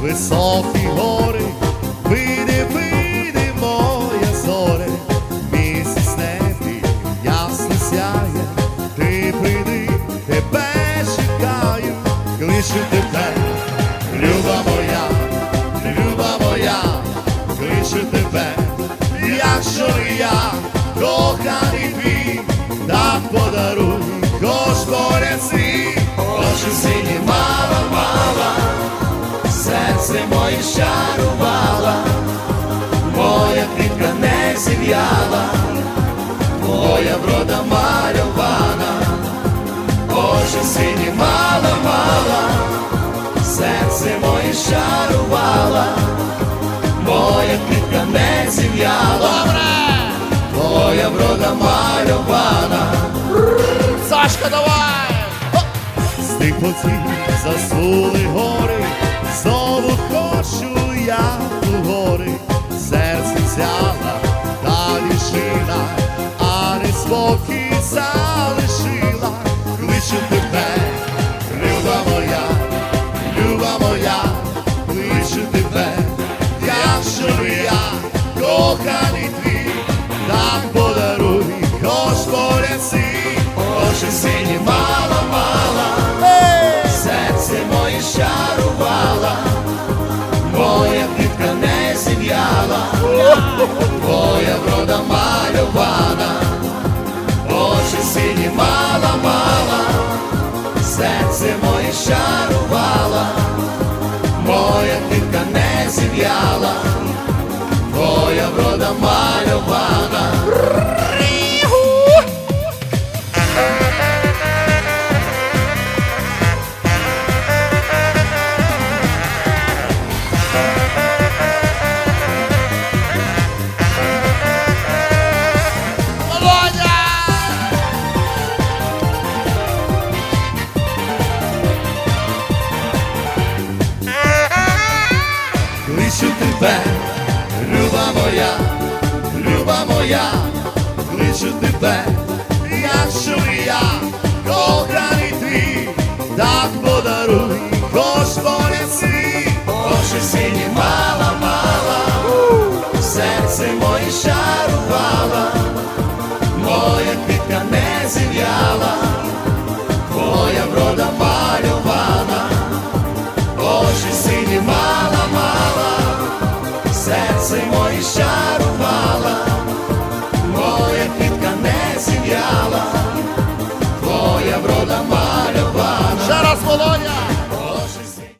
високі гори, вийди, вийди, моє зоре, місяць небі ясно сяє, ти прийди, тебе чекаю, кличу тебе, люба моя, люба моя, кличу тебе, якщо не я, коханий твій, так подаруй, кожбореці. Серце моє щарувала, моя квітка не зів'яла, моя врода мальована, очі сині мала, мала, серце моє щарувала, моя квітка не зів'яла, моя врода мальована. Сашка, давай! З тих поців засули гори, не я, коханий твій, так подаруй, поряд свій, очі сині мала, мала, серце моє щарувала, моя квітка не зів'яла, твоя врода мальована, очі сині мала, мала, серце моє щарувала, моя квітка не зів'яла, врода Кличу тебе, люба моя, моя, кличу тебе, якщо я, коханий твій, так подаруй, поряд свій, очі сині мала, мала, серце моє шарувала, моя квітка не зів'яла, твоя врода мальована, очі сині мала, мала, серце моє щастя.